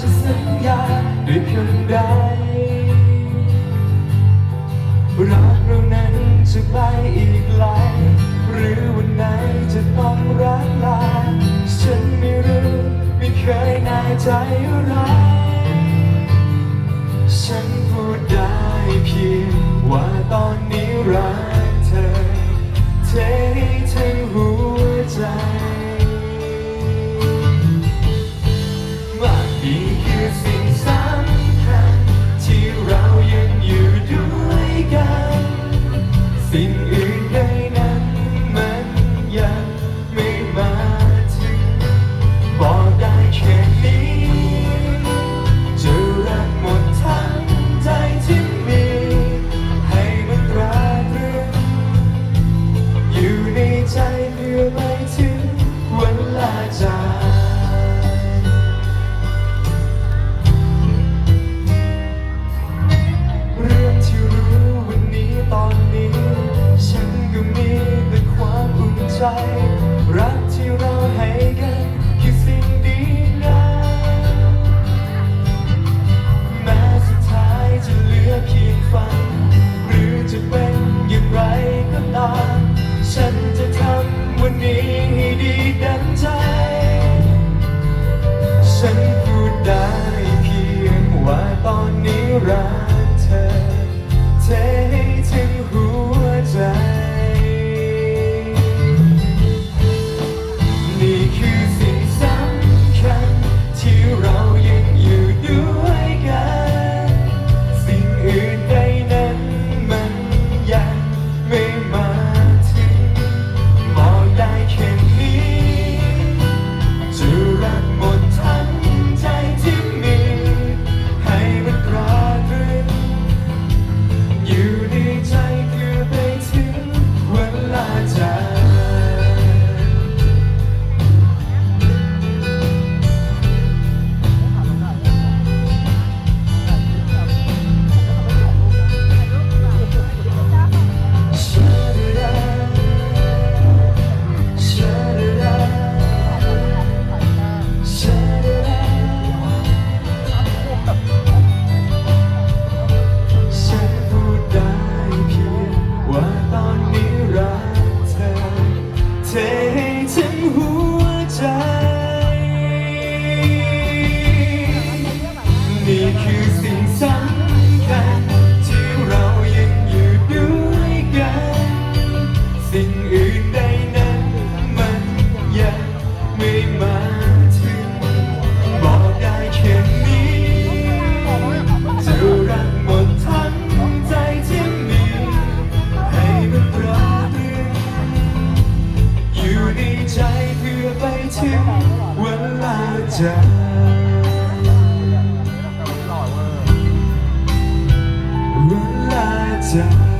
จะสัญญาด้วยเพียงใดรักเรานั้นจะไปอีกไกลหรือวันไหนจะต้องรักลา ฉันไม่รู้ไม่เคยแน่ใจอะไร ฉันพูดได้เพียงว่าตอน รักที่เราให้กัน ยังไม่มาถึง บอกได้แค่นี้จะรักหมดทั้งใจที่มีให้มันรักอยู่ในใจเพื่อไปถึงเวลาจะเวลาจะ